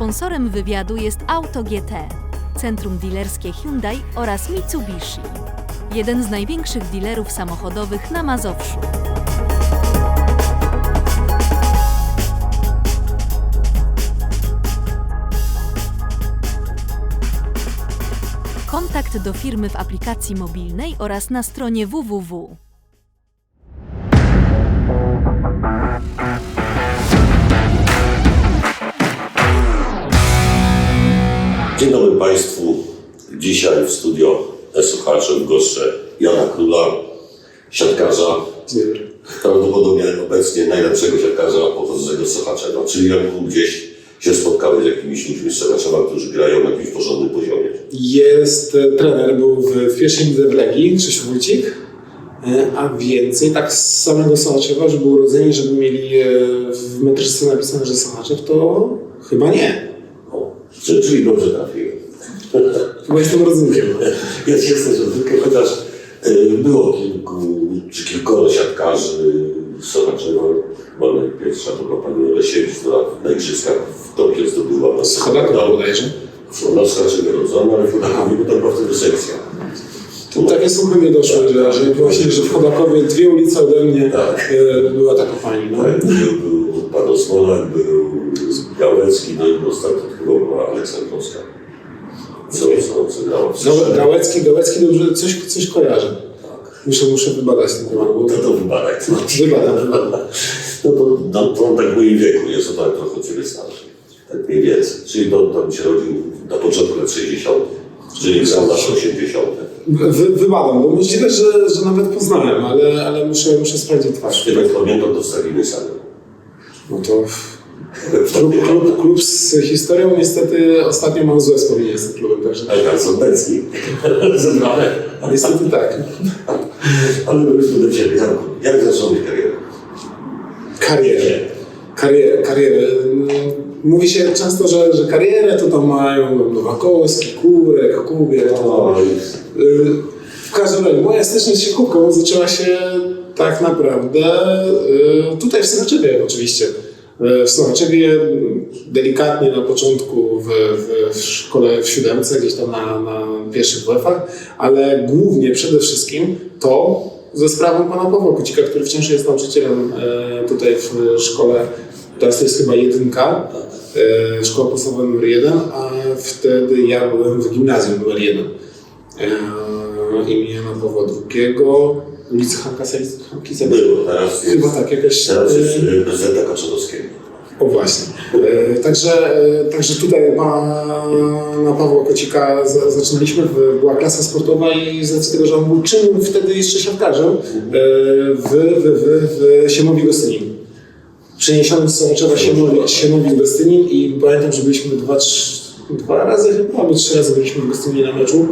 Sponsorem wywiadu jest Auto GT, centrum dilerskie Hyundai oraz Mitsubishi. Jeden z największych dilerów samochodowych na Mazowszu. Kontakt do firmy w aplikacji mobilnej oraz na stronie www. Dzień dobry Państwu. Dzisiaj w studio Słuchacze w goszczę Jana Króla, siatkarza, prawdopodobnie obecnie najlepszego siatkarza pochodzącego z Sochaczego. Czyli Janku gdzieś się spotkałeś z jakimiś ludźmi z Sochaczewa, którzy grają na jakimś porządnym poziomie. Jest e, trener, był w, pierwszej lidze w Legii, Krzysztof Wójcik, e, a więcej tak z samego Sochaczewa, żeby urodzeni, żeby mieli e, w metryczce napisane, że Sochaczew, to chyba nie. Czyli, dobrze trafiłem. Chyba jestem rodzynkiem. Jest, jesteś odwykły, chociaż y, było kilku czy kilkoro siatkarzy z Sochaczewa. Chyba najpierwsza to była pani Olesiewicz, która na igrzyskach w Tokio zdobyła na Z Chodakowa bodajże. Ona z Sochaczewa rodzona, ale w Chodakowie bo tam była wtedy sekcja. To takie słuchy mnie doszły, że, że właśnie, że w Chodakowie dwie ulice ode mnie Tak. e, była taka pani. No. Tak, Był, był pan Osmolak, był Gałecki, no i ostatnio chyba była Aleksandrowska. Co, co, co Gałe- Strzele. Gałecki, Gałecki dobrze coś, coś kojarzy. Tak. Muszę, muszę wybadać ten temat. Bo No to wybadaj. to. Wybadam, wybadam. No to, no, to on tak w moim wieku jest, to tak trochę ciebie starszy. Tak mniej więcej. Czyli to tam się rodził na początku lat 60. Czyli grał na 80. Wy, wybadam, bo możliwe, że, że nawet poznałem, ale, ale muszę, muszę sprawdzić twarz. Ty jak pamiętam, to wstawimy sami. No to klub, klub, klub z historią niestety ostatnio mam złe wspomnienie z tym klubem, także Ale Karlson Becki. Zebrane. niestety tak. Ale wróćmy do ciebie. Jak zacząłeś karierę? Karierę. Karierę, karierę. Mówi się często, że, że karierę to tam mają Nowakowski, Kurek, Kubiek. To, W każdym razie, moja styczność z siatkówką zaczęła się tak naprawdę y, tutaj w Sochaczewie oczywiście. W Sochaczewie mm, delikatnie na początku w, w, w szkole w siódemce, gdzieś tam na, na pierwszych WF-ach, ale głównie przede wszystkim to ze sprawą pana Pawła Kucika, który wciąż jest nauczycielem y, tutaj w szkole, teraz to jest chyba jedynka, y, szkoła podstawowa numer jeden, a wtedy ja byłem w gimnazjum numer jeden e, imienia Pawła II, ulicy Hanka Hankiza. było, teraz jest, Chyba tak, jakaś... teraz jest e, prezydenta Kaczorowskiego. O właśnie. E, Także, e, także tutaj pana Pawła Kocika za- zaczynaliśmy, była klasa sportowa i z tego, że on był czynnym wtedy jeszcze siatkarzem e, w, w, w, w Siemowi Gostynin. Przeniesionym z Sołaczewa Siemowi, Gostynin i pamiętam, że byliśmy dwa, trz- dwa razy chyba, albo trzy razy byliśmy w Gostyninie na meczu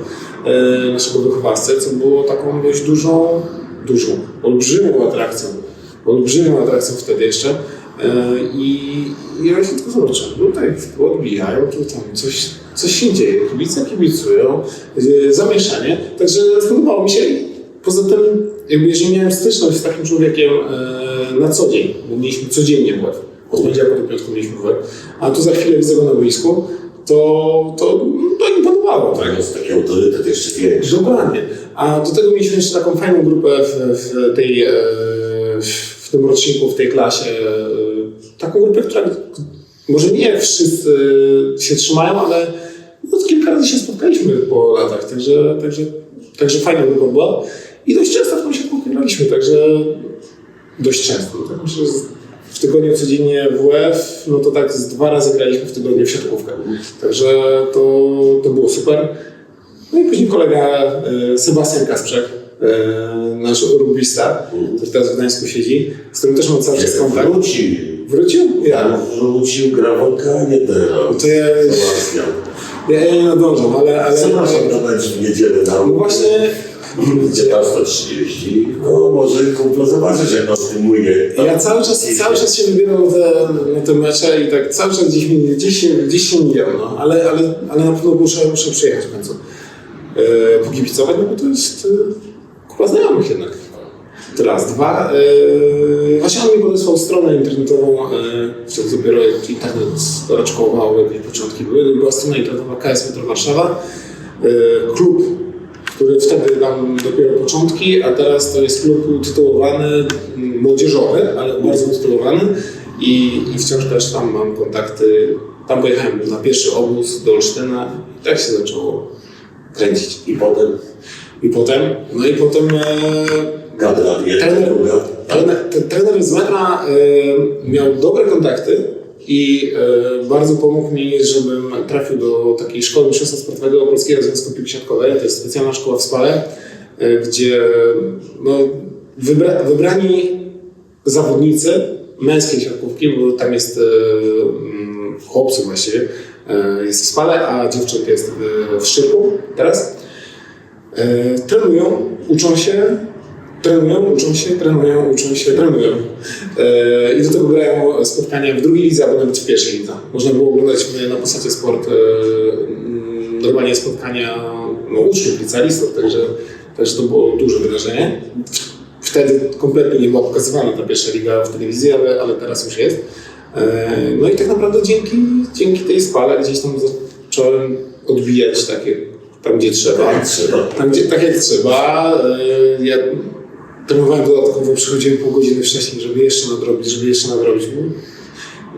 naszego wychowawcy, co było taką dość dużą, dużą, olbrzymią atrakcją. Olbrzymią atrakcją wtedy jeszcze. E, I, i ja się tylko zobaczę, tutaj odbijają, tu tam coś, coś się dzieje, kibice kibicują, e, zamieszanie, także spodobało mi się. Poza tym, jakby jeżeli miałem styczność z takim człowiekiem e, na co dzień, bo mieliśmy codziennie WF, od poniedziałku do piątku mieliśmy a tu za chwilę widzę go na boisku, to, to, to imponowało. Tak? To jest taki autorytet jeszcze większy. Dokładnie. A do tego mieliśmy jeszcze taką fajną grupę w, w tej, e, w tym roczniku, w tej klasie. Taką grupę, która może nie wszyscy się trzymają, ale no, kilka razy się spotkaliśmy po latach, także, także, także fajna grupa była. I dość często tą siatkówkę graliśmy, także dość często. Tak myślę, w tygodniu codziennie WF, no to tak z dwa razy graliśmy w tygodniu w siatkówkę. Także to, to było super. No i później kolega e, Sebastian Kasprzak, e, nasz rugbista, który teraz w Gdańsku siedzi, z którym też mam cały czas kontakt. Wrócił. Wrócił? Ja. Wrócił, gra w Okanie teraz. To ja, ja, ja nie nadążam, ale... ale Zapraszam na mecz w niedzielę na no właśnie, 19.30. No może kumpla zobaczysz jak on filmuje. ja cały czas, cały czas się wybieram na te, mecze i tak cały czas gdzieś, gdzieś, się, gdzieś się mijam, no. ale, ale, ale na pewno muszę, muszę przyjechać w końcu. E, pokibicować, no bo to jest e, kupa znajomych jednak. To raz. Dwa, yy, właśnie on mi podesłał stronę internetową, yy, wtedy dopiero internet raczkował, jakieś początki były, była strona internetowa KS Metro Warszawa, yy, klub, który wtedy dał dopiero początki, a teraz to jest klub utytułowany, młodzieżowy, ale bardzo utytułowany i, i wciąż też tam mam kontakty. Tam pojechałem na pierwszy obóz do Olsztyna i tak się zaczęło kręcić. I potem I potem, no i potem e, jedna, trener, trener, ten trener z metra e, miał dobre kontakty i e, bardzo pomógł mi, żebym trafił do takiej szkoły mistrzostwa sportowego Polskiego Związku Piłki Siatkowej. To jest specjalna szkoła w Spale, gdzie no, wybra, wybrani zawodnicy męskiej siatkówki, bo tam jest chłopców właściwie, jest w Spale, a dziewcząt jest w, w Szczypu teraz. E, trenują, uczą się, trenują, uczą się, trenują, uczą się, trenują. E, I do tego grają spotkania w drugiej lidze albo nawet w pierwszej lidze. Można było oglądać na Posacie Sport e, normalnie spotkania no, uczniów, licealistów, także, także to było duże wydarzenie. Wtedy kompletnie nie była pokazywana ta pierwsza liga w telewizji, ale, ale teraz już jest. No i tak naprawdę dzięki, dzięki tej spale gdzieś tam zacząłem odbijać takie tam, gdzie trzeba. Tak, trzeba. Tam, gdzie, tak jak trzeba. e, Ja trenowałem dodatkowo, przychodziłem pół godziny wcześniej, żeby jeszcze nadrobić, żeby jeszcze nadrobić.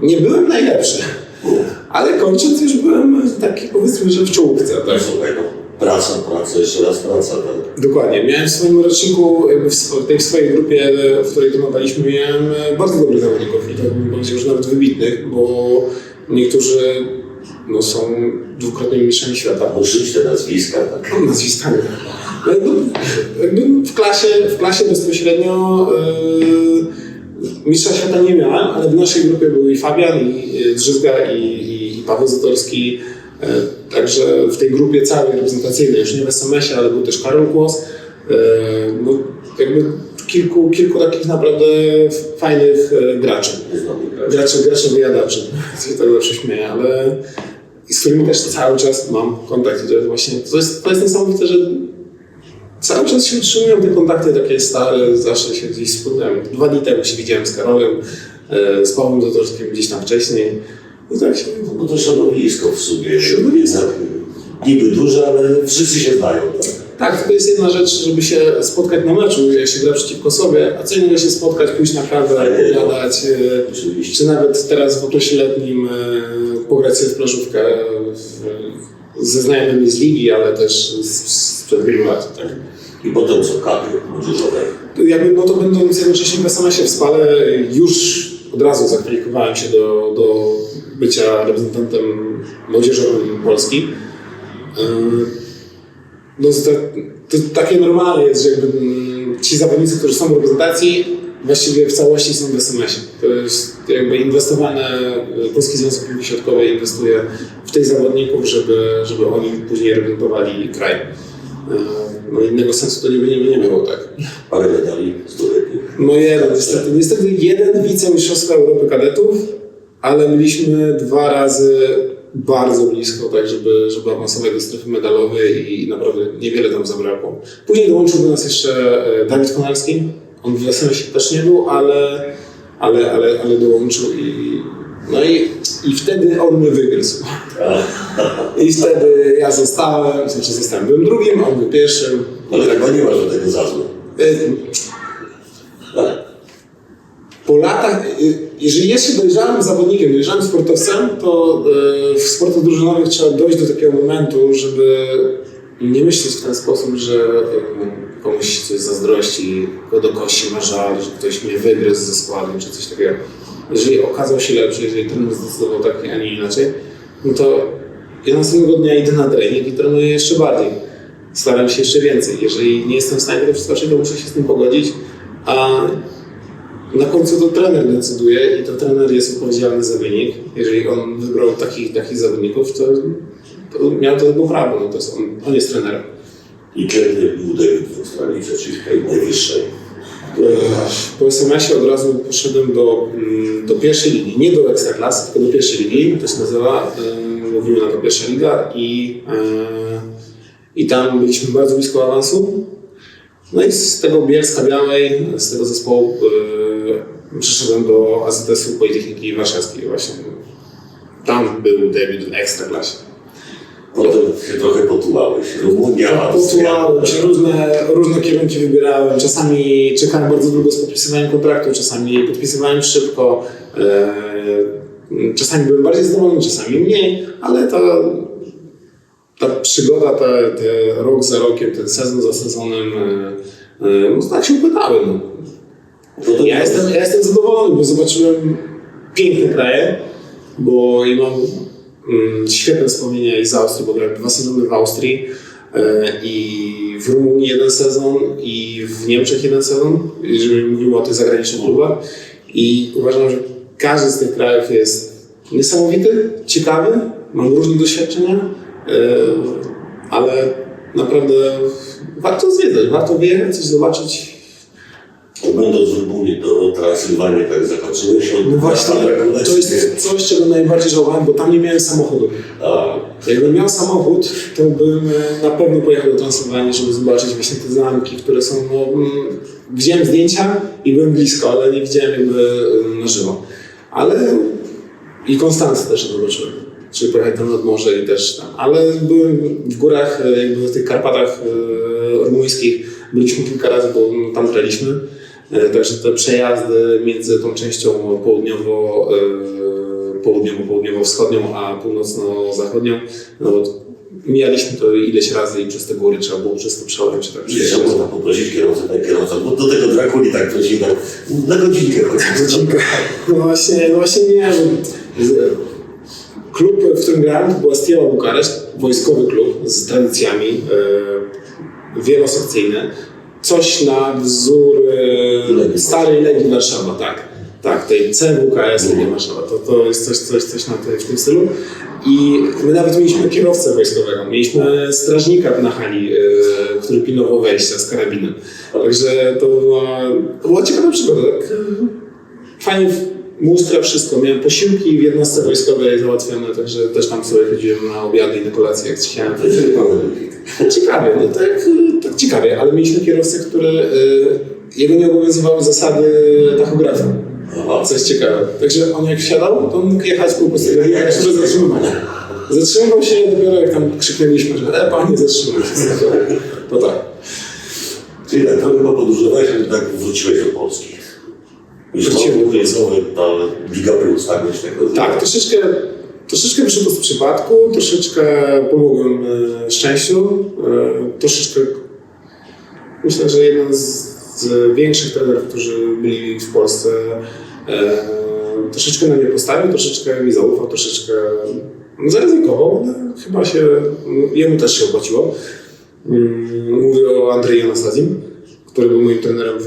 Nie byłem najlepszy, ale kończąc już byłem taki powiedzmy, że w czołówce. Tak, Tak? no, praca, praca, jeszcze raz praca. Tak. Dokładnie. Miałem w swoim roczniku, w tej swojej grupie, w której trenowaliśmy, miałem e, bardzo dobrych zawodników i to bym powiedział, że nawet wybitnych, bo niektórzy no, są dwukrotnymi mistrzami świata. Użyć te nazwiska, tak. Mam nazwiskami. No, jakby, jakby w, klasie, w klasie bezpośrednio yy, mistrza świata nie miałem, ale w naszej grupie był i Fabian, i Drzyzga, i, i, i Paweł Zatorski. Yy, także w tej grupie całej reprezentacyjnej, już nie w SMS-ie, ale był też Karol Kłos. Yy, no, jakby kilku, kilku takich naprawdę fajnych yy, graczy. Gracze, gracze wyjadaczy, tak zawsze śmieję, ale i z którymi też cały czas mam kontakt. I to jest właśnie, to jest, to jest niesamowite, że cały czas się utrzymują te kontakty takie stare, zawsze się gdzieś spotykałem. Dwa dni temu się widziałem z Karolem, e, z Pawłem Dotorskim gdzieś tam wcześniej. I tak się... No to środowisko w sumie. Środowisko. Niby duże, ale wszyscy się znają. Tak. Tak, to jest jedna rzecz, żeby się spotkać na meczu, jak się gra przeciwko sobie, a co innego się spotkać, pójść na kawę, no. pogadać, e, czy nawet teraz w okresie letnim e, pograć sobie w plażówkę w, ze znajomymi z ligi, ale też z- sprzed wielu lat. Tak. I potem co, kadry młodzieżowe. Jakby, no to będąc jednocześnie w SMS-ie w Spale, już od razu zakwalifikowałem się do, do bycia reprezentantem młodzieżowym Polski. Yy, No to, to takie normalne jest, że jakby mm, ci zawodnicy, którzy są w reprezentacji, właściwie w całości są w SMS-ie. To jest jakby inwestowane, y, Polski Związek Piłki Środkowej inwestuje w tych zawodników, żeby, żeby oni później reprezentowali kraj. Yy, No innego sensu to nie by nie, nie miało, tak. Parę medali zdobytych. No jeden, niestety. Niestety jeden wicemistrzostwa Europy kadetów, ale byliśmy dwa razy bardzo blisko, tak żeby, żeby awansować do strefy medalowej i naprawdę niewiele tam zabrakło. Później dołączył do nas jeszcze e, Dawid Konarski. On w SMS też nie był, ale, ale, ale, ale dołączył i no i, i wtedy on mnie wygryzł. I wtedy ja zostałem, znaczy zostałem, byłem drugim, on był pierwszym. Ale chyba nie ma żadnego za złe. E, po latach, y, jeżeli jest się dojrzałym zawodnikiem, dojrzałym sportowcem, to y, w sportach drużynowych trzeba dojść do takiego momentu, żeby nie myśleć w ten sposób, że komuś coś zazdrości, go do kości ma żal, że ktoś mnie wygryzł ze składu, czy coś takiego. Jeżeli okazał się lepszy, jeżeli trener zdecydował tak, a nie inaczej, no to ja następnego dnia idę na trening i trenuję jeszcze bardziej. Staram się jeszcze więcej. Jeżeli nie jestem w stanie tego przeskoczyć, to muszę się z tym pogodzić, a na końcu to trener decyduje i to trener jest odpowiedzialny za wynik. Jeżeli on wybrał takich, takich zawodników, to, to miał do tego prawo. No to jest on, on jest trenerem. I kiedy był debiut w Australii, tej najwyższej. Po SMS-ie od razu poszedłem do, mm, do pierwszej ligi, nie do Ekstraklasy, tylko do pierwszej ligi, to się nazywa, yy, mówimy na to pierwsza liga i, yy, i tam byliśmy bardzo blisko awansu. No i z tego Bielska Białej, z tego zespołu yy, przeszedłem do AZS-u Politechniki Warszawskiej właśnie. Tam był debiut w Ekstraklasie. Potem się trochę potułałeś. Rumunia, Austria. Potułałem się, różne, różne kierunki wybierałem. Czasami czekałem bardzo długo z podpisywaniem kontraktu, czasami podpisywałem szybko. e, Czasami byłem bardziej zadowolony, czasami mniej, ale ta, ta przygoda, ta, te rok za rokiem, ten sezon za sezonem, e, e, no tak się upadały. No. No Ja jestem, ja jestem zadowolony, bo zobaczyłem piękne kraje, bo i mam mm, świetne wspomnienia i z Austrii, bo grałem dwa sezony w Austrii e, i w Rumunii jeden sezon i w Niemczech jeden sezon, jeżeli mówimy o tych zagranicznych klubach i uważam, że każdy z tych krajów jest niesamowity, ciekawy, mam różne doświadczenia, ale naprawdę warto zwiedzać, warto wyjechać, coś zobaczyć, Będąc w Rumunii do Transylwanii, tak zahaczyłeś od No właśnie, to jest coś, czego najbardziej żałowałem, bo tam nie miałem samochodu. A, Jakbym miał samochód, to bym e, na pewno pojechał do Transylwanii, żeby zobaczyć właśnie te zamki, które są, no, mm, widziałem zdjęcia i byłem blisko, ale nie widziałem jakby e, na żywo. Ale i Konstancję też zobaczyłem. Czyli pojechać tam nad morze i też tam. Ale byłem w górach, e, jakby w tych Karpatach e, rumuńskich, byliśmy kilka razy, bo tam graliśmy. E, Także te przejazdy między tą częścią południowo, południowo, południowo-wschodnią, a północno-zachodnią, no bo mijaliśmy to ileś razy i przez te góry trzeba było przez to przełęcze. Tak jeszcze można poprosić kierowcę, tak kierowca, bo do tego Drakuli tak prosimy, na godzinkę. Godzinka. No właśnie, no właśnie nie. Klub, w którym grałem, to była Stieła Bukareszt, wojskowy klub z tradycjami, e, wielosekcyjny. Coś na wzór e, Legii. starej Legii Warszawa, tak. Tak, tej CWKS Legia Warszawa. To, to jest coś, coś, coś na tej, w tym stylu. I my nawet mieliśmy kierowcę wojskowego, mieliśmy strażnika na hali, e, który pilnował wejścia z karabinem. Także to była, to była ciekawa przygoda. Tak? Fajnie mustra wszystko. Miałem posiłki w jednostce wojskowej załatwione, także też tam sobie chodziłem na obiady i na kolację, jak chciałem. To. Ciekawie, no tak, tak ciekawie, ale mieliśmy kierowcę, który y, jego nie obowiązywały zasady tachografu. Coś ciekawe. Także on jak wsiadał, to on mógł jechać po prostu jak się zatrzymywać. Zatrzymywał się dopiero jak tam krzyknęliśmy, że e, panie zatrzymaj się. To tak. Czyli tak, trochę podróżowałeś, ale tak wróciłeś do Polski. Do to jest ta Liga Plus, tak? Tak, troszeczkę, troszeczkę wyszło to z przypadku, troszeczkę pomogłem e, szczęściu, e, troszeczkę myślę, że jeden z, z większych trenerów, którzy byli w Polsce, e, troszeczkę na mnie postawił, troszeczkę mi zaufał, troszeczkę zaryzykował, ale chyba się, jemu też się opłaciło. Mm, Mówię o Andrzeju Anastazim, który był moim trenerem w,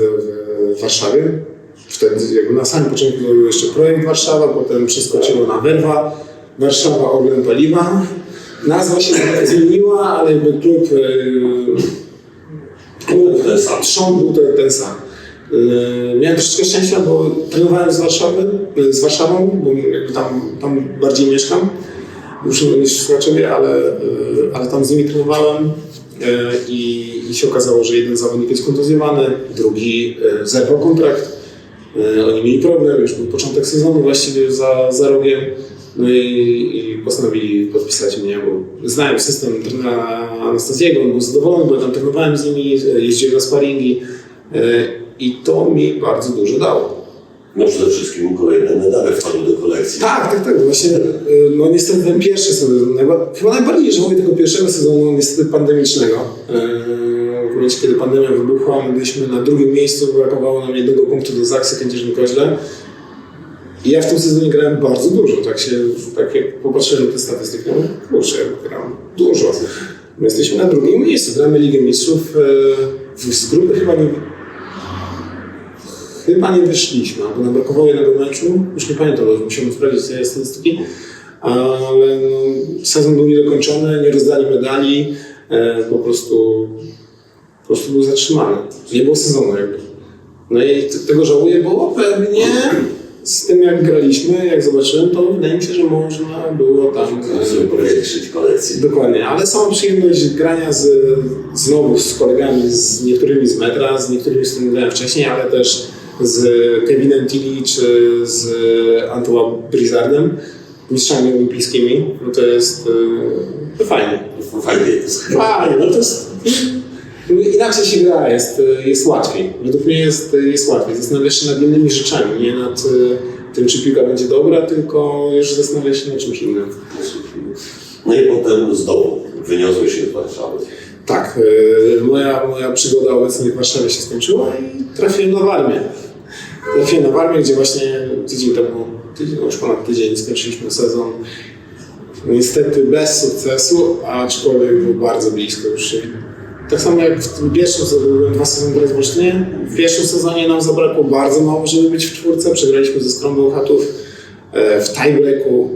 w Warszawie. Wtedy jakby na samym początku był jeszcze projekt Warszawa, potem przeskoczyło na Werwa, Warszawa Orlen Paliwa. Nazwa się zmieniła, ale jakby klub, e, klub trzon był ten, ten sam. E, Miałem troszeczkę szczęścia, bo trenowałem z Warszawy, e, z Warszawą, bo jakby tam, tam bardziej mieszkam już niż w Słuchaczowie, ale, ale tam z nimi trenowałem i, i się okazało, że jeden zawodnik jest kontuzjowany, drugi zerwał kontrakt. E, Oni mieli problem, już był początek sezonu właściwie za, za rogiem. No i, i postanowili podpisać mnie, bo znałem system trenera Anastazjego, on był zadowolony, bo ja tam trenowałem z nimi, e, jeździłem na sparingi e, i to mi bardzo dużo dało. No przede wszystkim kolejne medale wpadły do kolekcji. Tak, tak, tak. Właśnie, no niestety ten pierwszy sezon, chyba najbardziej żałuję tego pierwszego sezonu, niestety pandemicznego. Kiedy pandemia wybuchła, my byliśmy na drugim miejscu, brakowało nam jednego punktu do Zaksy Kędzierzyn-Koźle. I ja w tym sezonie grałem bardzo dużo, tak się, tak jak popatrzyłem na te statystyki, no kurczę, ja gram dużo. My jesteśmy na drugim miejscu, gramy Ligę Mistrzów, w- z grupy chyba nie, Chyba nie wyszliśmy, albo nam brakowało jednego meczu. Już nie pamiętam, bo musiałem sprawdzić te statystyki. Ale no, sezon był niedokończony, nie rozdali medali. E, po prostu po prostu był zatrzymany. Nie było sezonu jakby. No i tego żałuję, bo pewnie z tym jak graliśmy, jak zobaczyłem, to wydaje mi się, że można było tam powiększyć kolekcję. Dokładnie, ale sama przyjemność grania z, znowu z kolegami, z niektórymi z metra, z niektórymi, z którymi grałem wcześniej, ale też z Kevinem Tilly czy z Antoine Blizzardem, mistrzami olimpijskimi, no to jest e, to fajnie. Fajnie jest. Fajnie, no to jest... Inaczej się gra, jest, jest łatwiej. Według mnie jest, jest łatwiej. Zastanawiasz się nad innymi rzeczami, nie nad e, tym, czy piłka będzie dobra, tylko już zastanawiasz się nad czymś innym. No i potem z domu wyniosłeś się z Warszawy. Tak, e, moja, moja przygoda obecnie w Warszawie się skończyła i trafiłem na Warmię. Trafiłem na Warmię, gdzie właśnie tydzień temu, tydzień, no już ponad tydzień skończyliśmy sezon. Niestety bez sukcesu, aczkolwiek był bardzo blisko już się. Tak samo jak w tym pierwszym sezonie, byłem dwa sezony teraz w pierwszym sezonie nam zabrakło bardzo mało, żeby być w czwórce. Przegraliśmy ze Skromą Chatów e, w tiebreaku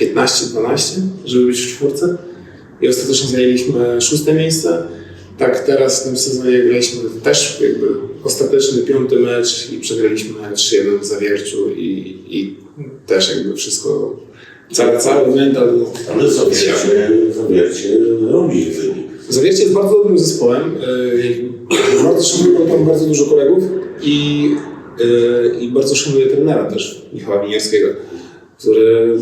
15-12, żeby być w czwórce i ostatecznie zajęliśmy szóste miejsce. Tak teraz w tym sezonie graliśmy też jakby ostateczny piąty mecz i przegraliśmy 3-1 w Zawierciu i, i też jakby wszystko, cały, cały mental. Ale zawiercie, zawiercie robi wynik. Zawiercie jest bardzo dobrym zespołem. Yy, Bardzo szanuję tam bardzo dużo kolegów i, yy, i bardzo szanuję trenera też, Michała Winiarskiego, który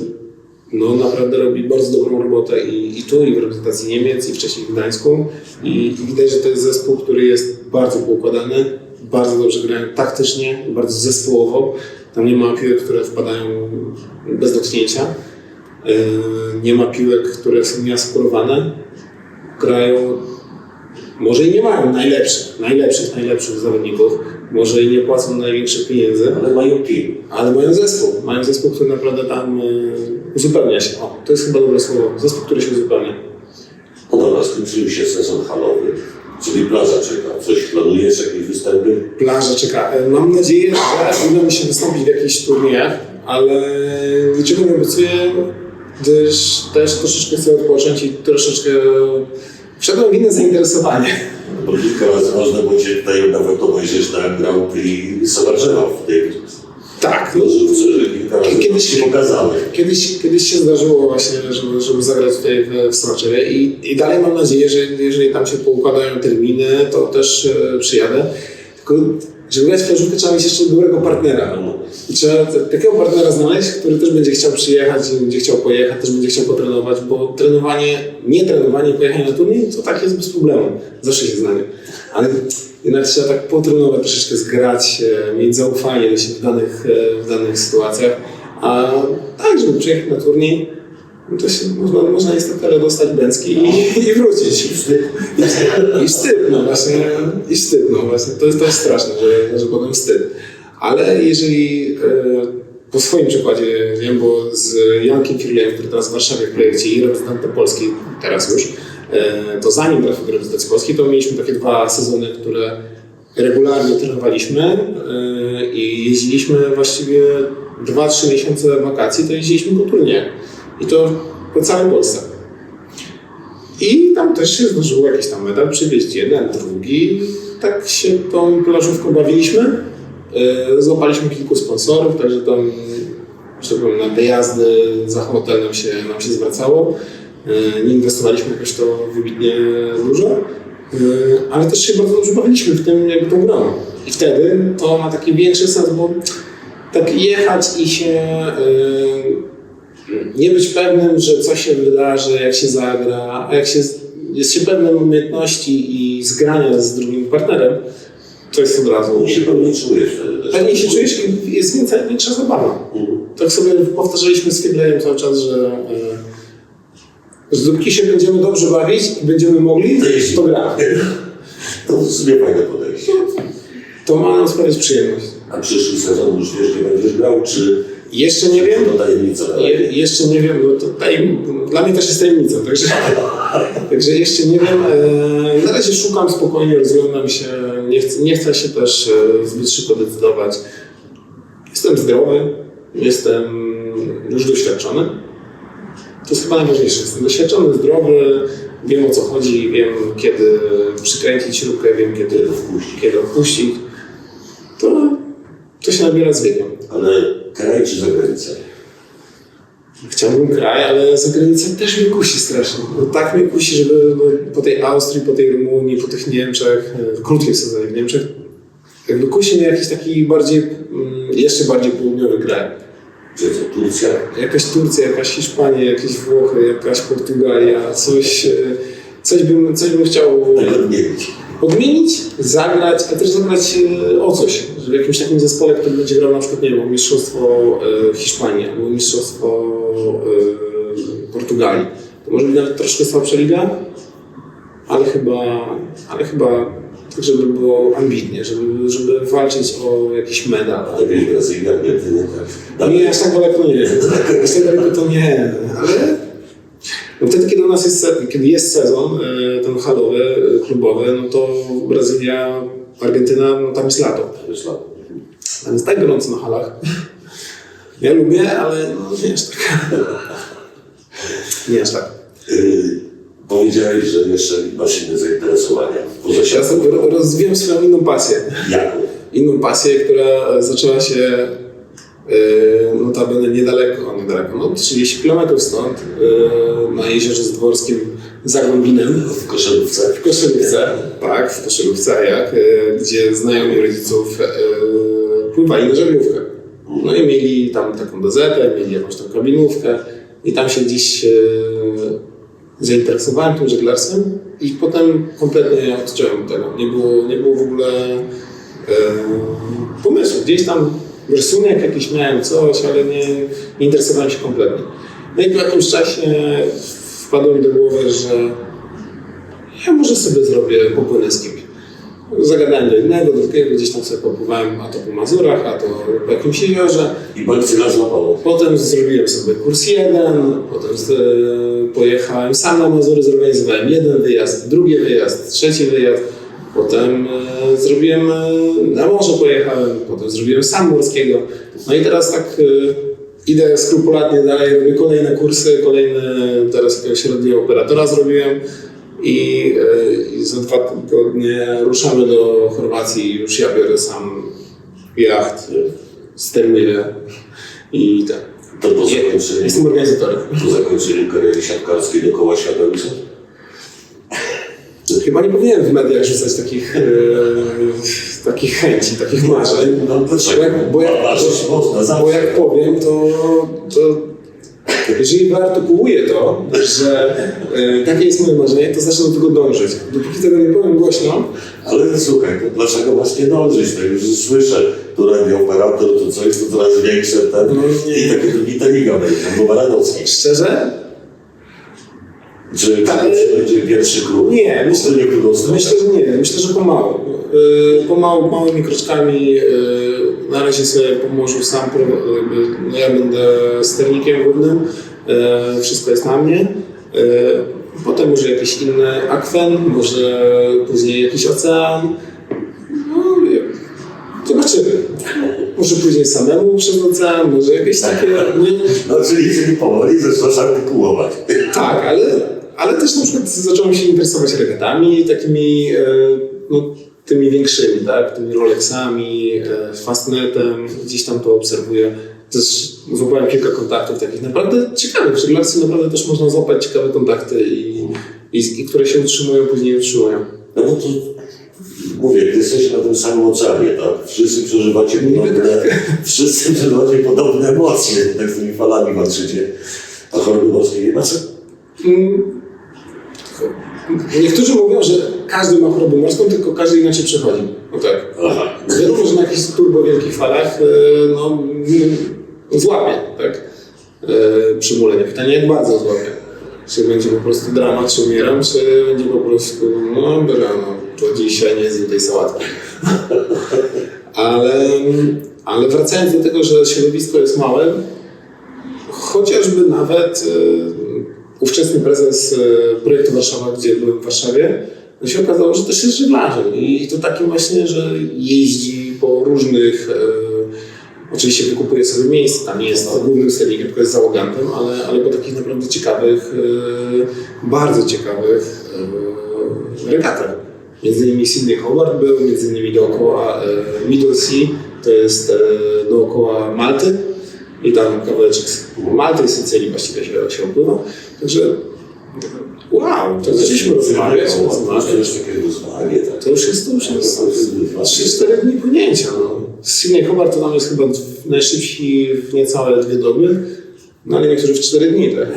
no, naprawdę robi bardzo dobrą robotę i, i tu, i w reprezentacji Niemiec, i wcześniej w Gdańsku. I, I widać, że to jest zespół, który jest bardzo poukładany, bardzo dobrze grają taktycznie, bardzo zespołowo. Tam nie ma piłek, które wpadają bez dotknięcia. Yy, Nie ma piłek, które są nieasekurowane. Grają, może i nie mają najlepszych, najlepszych, najlepszych zawodników, może i nie płacą największych pieniędzy, Ale mają team. ale mają zespół. Mają zespół, który naprawdę tam y, uzupełnia się. O, to jest chyba dobre słowo. Zespół, który się uzupełnia. No dobra, skończył się sezon halowy. Czyli plaża czeka. Coś planujesz, jakieś występy? Plaża czeka. E, Mam nadzieję, że uda mi się wystąpić w jakichś turniejach, ale niczego nie obiecuję, gdyż też troszeczkę chcę odpocząć i troszeczkę wszedłem w inne zainteresowanie. Bo kilka razy można było Cię tutaj nawet obejrzeć na Grand Prix Sowarzewa w tej Tak, no, że kilka razy Kiedyś- się pokazałeś. Kiedyś, kiedyś się zdarzyło właśnie, żeby, żeby zagrać tutaj w, w i, i dalej mam nadzieję, że jeżeli tam się poukładają terminy, to też e, przyjadę. Tylko, żeby grać w plażówkę trzeba mieć jeszcze dobrego partnera. I trzeba takiego partnera znaleźć, który też będzie chciał przyjechać, będzie chciał pojechać, też będzie chciał potrenować, bo trenowanie, nie trenowanie, pojechanie na turniej, to tak jest bez problemu. Zawsze się znamy. Ale jednak trzeba tak potrenować, troszeczkę zgrać, e, mieć zaufanie do siebie w danych, e, w danych sytuacjach. A tak, żeby przyjechać na turniej, no to się można, można niestety ale dostać bęcki i, i wrócić. I wstyd. I wstyd, no właśnie, i wstyd, no właśnie. To jest, jest straszne, że, że potem wstyd. Ale jeżeli e, po swoim przykładzie wiem, bo z Jankiem Firlejem, który teraz w Warszawie w projekcie i reprezentantem Polski, teraz już, e, to zanim trafił do reprezentacji Polskiej, to mieliśmy takie dwa sezony, które regularnie trenowaliśmy e, i jeździliśmy właściwie 2-3 miesiące wakacji, to jeździliśmy po turniejach. I to po całej Polsce. I tam też się zdarzyło jakiś tam medal przywieźć, jeden, drugi. Tak się tą plażówką bawiliśmy. Yy, Złapaliśmy kilku sponsorów, także tam, że na wyjazdy za hotel nam się, nam się zwracało. Yy, Nie inwestowaliśmy jakoś to wybitnie dużo, yy, ale też się bardzo dobrze bawiliśmy w tym, jakby tą grą. I wtedy to ma taki większy sens, bo tak jechać i się nie być pewnym, że coś się wydarzy, jak się zagra, a jak się, jest się pewnym umiejętności i zgrania z drugim partnerem, to jest od razu. No się pewnie czujesz. Pewnie się czujesz i jest więcej, większa zabawa. Mhm. Tak sobie powtarzaliśmy z Fidlejem cały czas, że, e, że dopóki się będziemy dobrze bawić i będziemy mogli, To jeździ. to sobie fajne podejście. To ma nam sprawiać przyjemność. A przyszły sezon już wiesz, gdzie będziesz grał, czy Jeszcze nie wiem, to tajemnica? Je, jeszcze nie wiem, bo to tajem, dla mnie też jest tajemnicą, także, także jeszcze nie wiem. E, na razie szukam spokojnie, rozglądam się, nie chcę, nie chcę się też e, zbyt szybko decydować. Jestem zdrowy, jestem już doświadczony. To jest chyba najważniejsze. Jestem doświadczony, zdrowy, wiem o co chodzi, wiem kiedy przykręcić śrubkę, wiem kiedy, kiedy odpuścić. To, to się nabiera z wiekiem. Ale kraj czy zagranica? Chciałbym kraj, ale zagranica też mnie kusi strasznie. No, tak mnie kusi, żeby no, po tej Austrii, po tej Rumunii, po tych Niemczech, e, krótkim sezonie w Niemczech, jakby kusi mnie jakiś taki bardziej, mm, jeszcze bardziej południowy kraj. Czy to Turcja? Jakaś Turcja, jakaś Hiszpania, jakieś Włochy, jakaś Portugalia, coś, e, coś, bym, coś bym chciał Tego nie być. Odmienić, zagrać, a też zagrać e, o coś. Że w jakimś takim zespole, który będzie grał na przykład, nie wiem, mistrzostwo e, Hiszpanii albo mistrzostwo e, Portugalii. To może być nawet troszkę słabsza liga, ale chyba, ale chyba tak, żeby było ambitnie, żeby, żeby walczyć o jakiś medal. A jakieś Brazylia, Argentyny, tak? Nie, aż tak daleko nie. Aż tak daleko to nie, ale no wtedy, kiedy u nas jest, kiedy jest sezon, e, ten halowy, e, klubowy, no to Brazylia, Argentyna, no tam jest lato. Myślę. Tam jest tak gorąco na halach. Ja lubię, ale no nie aż tak. Nie aż tak. Yy, powiedziałeś, że jeszcze masz inne zainteresowania. Ja sobie ro- rozwijam swoją inną pasję. Jaką? inną pasję, która zaczęła się notabene niedaleko, niedaleko, no 30 km stąd, e, na jeziorze z dworskim Zagłębinem W Koszarówce? w Koszylówce, tak, w Koszylówce, jak, e, gdzie znajomi rodziców e, pływali na żaglówkę. No i mieli tam taką dozetę, mieli jakąś tam kabinówkę i tam się gdzieś e, zainteresowałem tym żeglarstwem i potem kompletnie odciąłem od tego. Nie było, nie było w ogóle e, pomysłu. Gdzieś tam rysunek jakiś miałem, coś, ale nie, nie interesowałem się kompletnie. No i po jakimś czasie wpadło mi do głowy, że ja może sobie zrobię popłynę z kimś. Zagadałem do jednego, do drugiego, gdzieś tam sobie popływałem, a to po Mazurach, a to po jakimś jeziorze. I Barcyla złapało. Potem zrobiłem sobie kurs jeden, potem z, pojechałem sam na Mazury, zorganizowałem jeden wyjazd, drugi wyjazd, trzeci wyjazd. Potem e, zrobiłem, e, na morze pojechałem, potem zrobiłem sam morskiego. No i teraz tak e, idę skrupulatnie dalej, robię kolejne kursy, kolejne, teraz średniego operatora zrobiłem. I, e, I za dwa tygodnie ruszamy do Chorwacji. Już ja biorę sam jacht, steruję i tak. To po zakończeniu, Jestem organizatorem. po zakończeniu kariery siatkarskiej dookoła świata już Chyba nie powinienem w mediach rzucać takich, e, takich chęci, takich marzeń. No dlaczego? Bo jak, bo jak, bo jak powiem, to, to jeżeli wyartykułuję to, że e, takie jest moje marzenie, to zacznę do tego dążyć. Dopóki tego nie powiem głośno, Ale słuchaj, to dlaczego właśnie dążyć? To już słyszę, tu radiooperator, tu coś, tu coraz większe ten. No. I takie drugi liga będzie, bo Baranowski. szczerze, Czy Tak. czy będzie pierwszy klub? Nie, myślę- nie. Myślę, że nie. Myślę, że pomału. Yy, pomału, małymi kroczkami. Yy, na razie sobie po morzu sam, no ja będę sternikiem głównym. Wszystko jest na mnie. Potem może jakiś inny akwen, może później jakiś ocean. No, nie. zobaczymy. Może później samemu przez ocean, może jakieś takie... No czyli, czyli powoli zaczynasz artykułować. tak, ale, ale też na przykład zacząłem się interesować regatami takimi, e, no, tymi większymi, tak? Tymi Rolexami, e, Fastnetem, gdzieś tam to obserwuję. Też złapałem kilka kontaktów takich naprawdę ciekawych. W żeglarstwie naprawdę też można złapać ciekawe kontakty i, i, i które się utrzymują, później utrzymują. No bo to mówię, ty jesteś na tym samym oceanie, tak? Wszyscy przeżywacie podobne, wszyscy przeżywacie podobne emocje, tak z tymi falami walczycie. A choroby morskie nie macie? Mm. Niektórzy mówią, że każdy ma chorobę morską, tylko każdy inaczej przechodzi. No tak. Aha. Wiadomo, że na jakichś turbo wielkich falach e, no, złapie, tak? E, Przymulenie. Pytanie, jak bardzo złapie? Czy będzie po prostu dramat, czy umieram, czy będzie po prostu, no dobra, no, to dzisiaj nie zjem tej sałatki. ale, ale wracając do tego, że środowisko jest małe, chociażby nawet e, ówczesny prezes e, projektu Warszawa, gdzie byłem w Warszawie, no się okazało, że też jest żeglarzem. I to takim właśnie, że jeździ po różnych, e, oczywiście wykupuje sobie miejsce, tam nie jest głównym sternikiem, tylko jest załogantem, ale, ale po takich naprawdę ciekawych, e, bardzo ciekawych e, regatach. Między innymi Sydney Howard był, między innymi dookoła e, Middle Sea, to jest e, dookoła Malty i tam kawałeczek z Malty i Sycylii właściwie się, się opływa. Także wow, to zaczęliśmy rozmawiać, To jest takie wyzwanie. Tak. To już jest, to już jest wyzwanie. 3-4 dni płynięcia. No. Z Sydney Hobart to tam jest chyba najszybsi w niecałe dwie doby, no ale niektórzy w 4 dni, tak?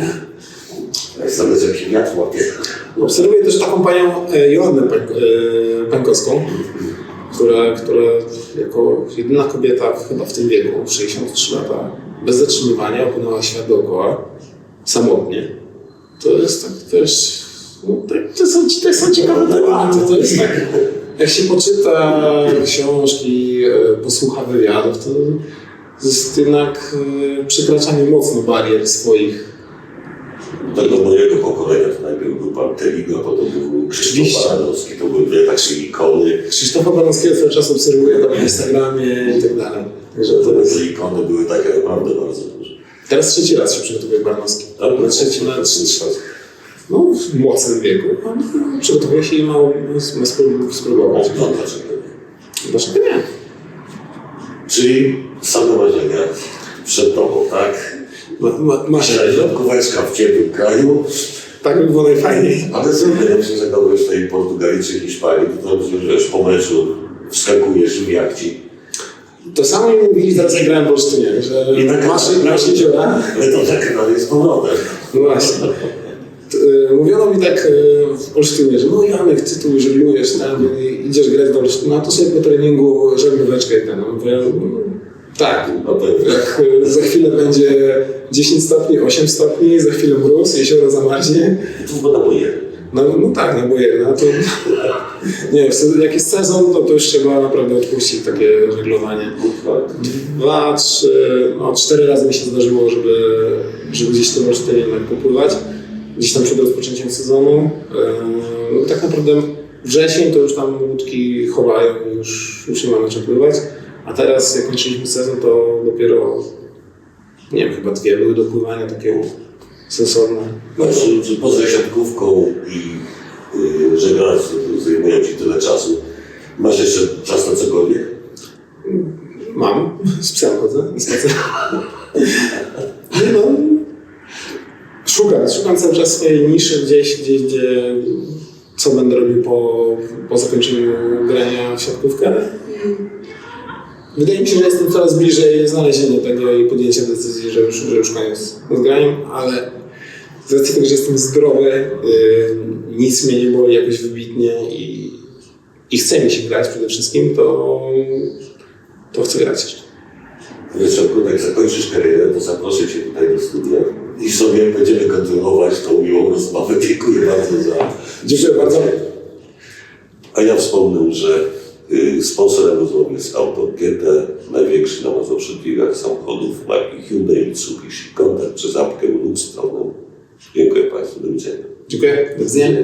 Jak sobie jakiś wiatr łapie. Obserwuję też taką panią e, Joannę Pań- e, Pańkowską, która, która jako jedyna kobieta chyba w tym wieku, 63 lata, bez zatrzymywania opłynęła świat dookoła, samotnie. To jest tak też, no, tak, to, są, to są ciekawe tematy. To jest tak, jak się poczyta książki, e, posłucha wywiadów, to jest jednak e, przekraczanie mocno barier swoich Tego mojego pokolenia to najpierw był pan Teliga, potem był Krzysztof. Baranowski, to były takie ikony. Krzysztofa Baranowskiego cały czas obserwuję tam na Instagramie i tak dalej. Także To jest... te ikony były takie. Teraz trzeci raz się przygotowuje Baranowski. Tak? Na trzeci na no, w młodym wieku. ale Przygotowuje się i ma, ma spró- spróbować. No dlaczego nie? Dlaczego nie? Czyli same marzenia przed tobą, tak? Ma, ma, ma się. Środkóweczka w ciepłym kraju, Tak by było najfajniej. ale ja myślę, że kogoś w tej Portugalii czy Hiszpanii, to wiesz, po meczu wskakujesz w jachci. To samo mi mówili jak grałem w Olsztynie, że I tak- masz, masz jeziora. Tak dalej z powrotem. No właśnie. Y, Mówiono mi tak y, w Olsztynie, że no Janek, ty tu żeglujesz, tam, i idziesz grać do Olsztyna, to sobie po treningu żeglóweczkę i ten. No, mówię, no, tak, No. Jak y, za chwilę będzie 10 stopni, 8 stopni, za chwilę mróz, jezioro zamarznie. Tu woda boje. No, no tak, no bo jedna to... Nie, jak jest sezon, to, to już trzeba naprawdę odpuścić takie żeglowanie. Dwa, trzy, no cztery razy mi się zdarzyło, żeby, żeby gdzieś tym Olsztynie jednak popływać. Gdzieś tam przed rozpoczęciem sezonu. Yy, No, tak naprawdę wrzesień to już tam łódki chowają już, już nie ma na czym pływać. A teraz jak kończyliśmy sezon, to dopiero, nie wiem, chyba dwie były do pływania takie sensowne. No, czy, czy poza siatkówką i y, żeglarstwem, które zajmują ci tyle czasu, masz jeszcze czas na cokolwiek? Mam, z psem chodzę na spacer. No, szukam, szukam cały czas swojej niszy gdzieś, gdzieś gdzie co będę robił po, po zakończeniu grania w siatkówkę. Wydaje mi się, że jestem coraz bliżej znalezienia tego i podjęcia decyzji, że już, że już koniec z graniem, ale z racji tego, że jestem zdrowy, yy, nic mnie nie boli jakoś wybitnie i, i chce mi się grać przede wszystkim, to, to chcę grać jeszcze. Wiesz, jak zakończysz karierę, to zaproszę Cię tutaj do studia i sobie będziemy kontynuować tą miłą rozmowę. Dziękuję bardzo za... Dziękuję bardzo. A ja wspomnę, że y, sponsorem rozmowy jest Auto GT, największy na Mazowszu dealer samochodów marki Hyundai Mitsubishi. Kontakt przez apkę lub stronę. Dziękuję Państwu, do widzenia. Dziękuję. Do widzenia.